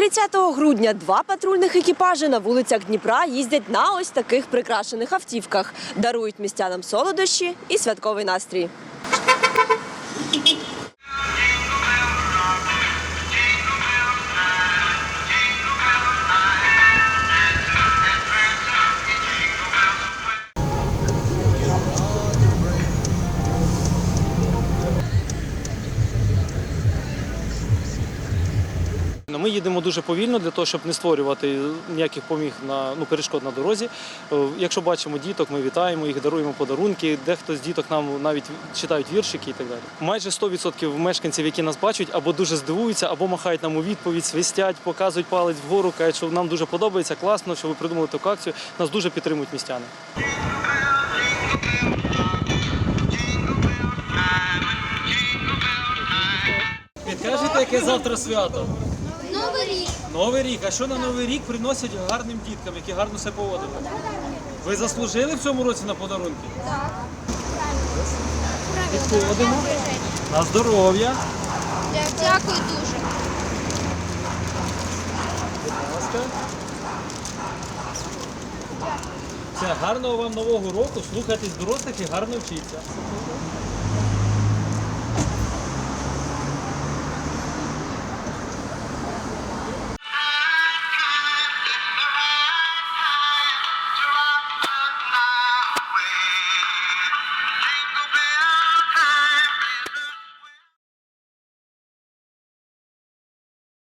30 грудня два патрульних екіпажі на вулицях Дніпра їздять на ось таких прикрашених автівках, дарують містянам солодощі і святковий настрій. Ми їдемо дуже повільно для того, щоб не створювати ніяких поміг на ну перешкод на дорозі. Е, Якщо бачимо діток, ми вітаємо їх, даруємо подарунки. Дехто з діток нам навіть читають віршики і так далі. Майже 100% мешканців, які нас бачать, або дуже здивуються, або махають нам у відповідь, свистять, показують палець вгору, кажуть, що нам дуже подобається, класно, що ви придумали таку акцію. Нас дуже підтримують містяни. Підкажете, яке завтра свято? Новий рік. Новий рік. А що на новий рік приносять гарним діткам, які гарно себе поводили? Ви заслужили в цьому році на подарунки? Так. Підходимо. На здоров'я. Дякую дуже. Будь ласка. Все, гарного вам нового року. Слухайтесь дорослих і гарно вчіться.